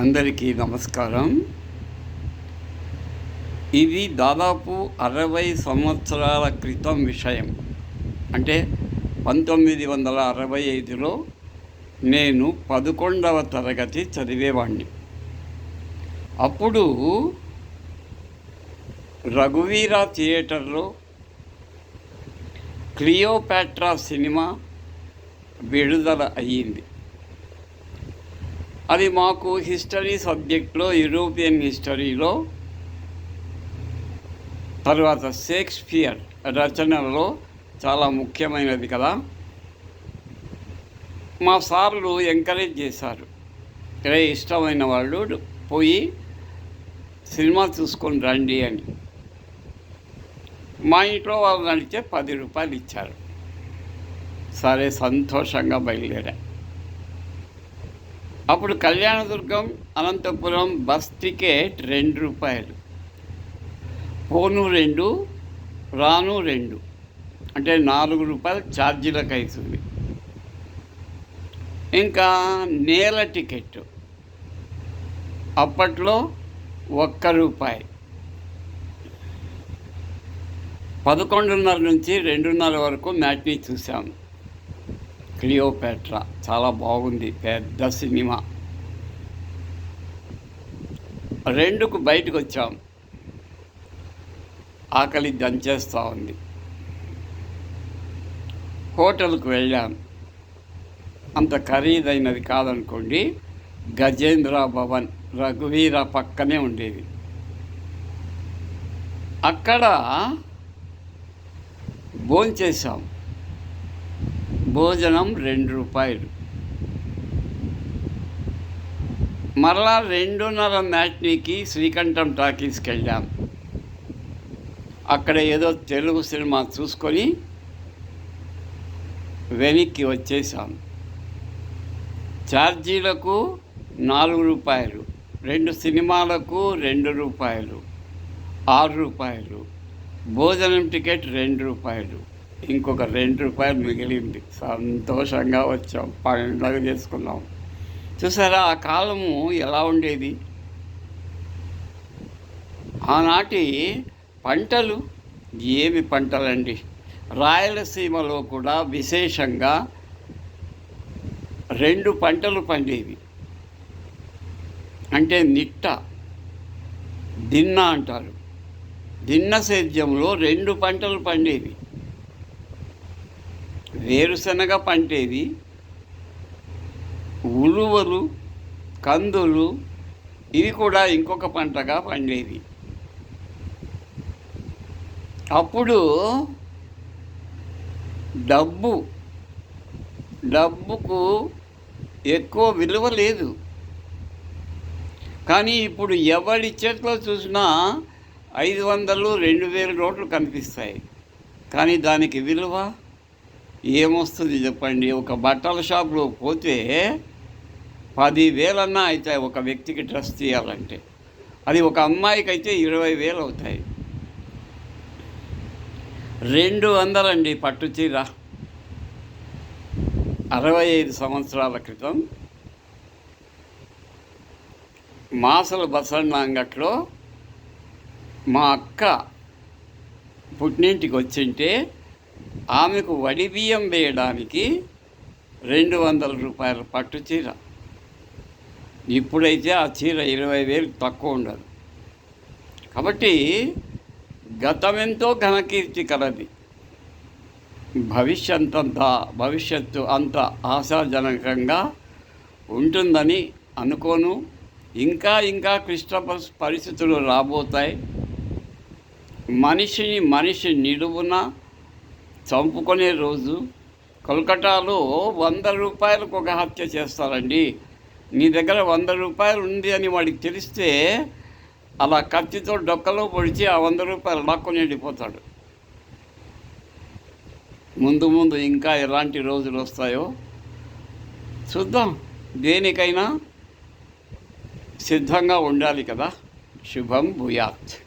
అందరికీ నమస్కారం. ఇది దాదాపు అరవై సంవత్సరాల క్రితం విషయం. అంటే పంతొమ్మిది వందల అరవై ఐదులో నేను పదకొండవ తరగతి చదివేవాణ్ణి. అప్పుడు రఘువీర థియేటర్లో క్లియోపాట్రా సినిమా విడుదల అయ్యింది. అది మాకు హిస్టరీ సబ్జెక్ట్లో యూరోపియన్ హిస్టరీలో తర్వాత షేక్స్పియర్ రచనలలో చాలా ముఖ్యమైనది కదా. మా సార్లు ఎంకరేజ్ చేశారు. రే ఇష్టమైన వాళ్ళు పోయి సినిమా చూసుకొని రండి అని. మా ఇంట్లో వాళ్ళు నడిచే పది రూపాయలు ఇచ్చారు. సరే సంతోషంగా బయలుదేరా. అప్పుడు కళ్యాణదుర్గం అనంతపురం బస్ టికెట్ రెండు రూపాయలు. పోను రెండు రాను రెండు. అంటే నాలుగు రూపాయలు ఛార్జీలకు అవుతుంది ఇంకా నేల టికెట్. అప్పట్లో ఒక్క రూపాయి. పదకొండున్నర నుంచి రెండున్నర వరకు మ్యాట్ని చూసాము క్లియోపాట్రా. చాలా బాగుంది. పెద్ద సినిమా. రెండుకు బయటకు వచ్చాం ఆకలి దంచేస్తూ ఉంది. హోటల్కు వెళ్ళాం. అంత ఖరీదైనది కాదనుకోండి. గజేంద్ర భవన్ రఘువీర పక్కనే ఉండేది. అక్కడ భోంచేసాం భోజనం రెండు రూపాయలు. మరలా రెండున్నర మ్యాట్నీకి శ్రీకంఠం టాకీస్కి వెళ్ళాం అక్కడ ఏదో తెలుగు సినిమా చూసుకొని వెనక్కి వచ్చేసాం. ఛార్జీలకు నాలుగు రూపాయలు రెండు సినిమాలకు రెండు రూపాయలు ఆరు రూపాయలు భోజనం టికెట్ రెండు రూపాయలు. ఇంకొక రెండు రూపాయలు మిగిలింది. సంతోషంగా వచ్చాం. పండుగ చేసుకున్నాం. చూసారా ఆ కాలము ఎలా ఉండేది? ఆనాటి పంటలు ఏమి పంటలండి? రాయలసీమలో కూడా విశేషంగా రెండు పంటలు పండేవి. అంటే నిట్ట దిన్న అంటారు. దిన్న సేద్యంలో రెండు పంటలు పండేవి. వేరుశనగ పంటేది. ఉలువలు కందులు ఇవి కూడా ఇంకొక పంటగా పండేవి అప్పుడు డబ్బు డబ్బుకు ఎక్కువ విలువ లేదు. కానీ ఇప్పుడు ఎవరి చేతిలో చూసినా ఐదు వందలు రెండు వేల నోట్లు కనిపిస్తాయి. కానీ దానికి విలువ ఏమొస్తుంది చెప్పండి? ఒక బట్టల షాప్లో పోతే పదివేలన్నా అవుతాయి ఒక వ్యక్తికి డ్రెస్ తీయాలంటే. అది ఒక అమ్మాయికి అయితే ఇరవై వేలు అవుతాయి. రెండు వందలండి పట్టు చీర. అరవై ఐదు సంవత్సరాల క్రితం మాసల బసన్న అంగట్లో మా అక్క పుట్టినింటికి వచ్చింటే ఆమెకు వడి బియ్యం వేయడానికి రెండు వందల రూపాయల పట్టు చీర. ఇప్పుడైతే ఆ చీర ఇరవై వేలు తక్కువ ఉండదు. కాబట్టి గతమెంతో ఘనకీర్తి కలది. భవిష్యత్ అంతా భవిష్యత్తు అంత ఆశాజనకంగా ఉంటుందని అనుకోను. ఇంకా ఇంకా క్లిష్ట పరిస్థితులు రాబోతాయి. మనిషిని మనిషి నిలువున చంపుకునే రోజు కోల్కటాలో వంద రూపాయలకు ఒక హత్య చేస్తారండి. నీ దగ్గర వంద రూపాయలు ఉంది అని వాడికి తెలిస్తే అలా కత్తితో డొక్కలో పొడిచి ఆ వంద రూపాయలు లాక్కొని వెళ్ళిపోతాడు. ముందు ముందు ఇంకా ఎలాంటి రోజులు వస్తాయో చూద్దాం. దేనికైనా సిద్ధంగా ఉండాలి కదా. శుభం భూయాత్.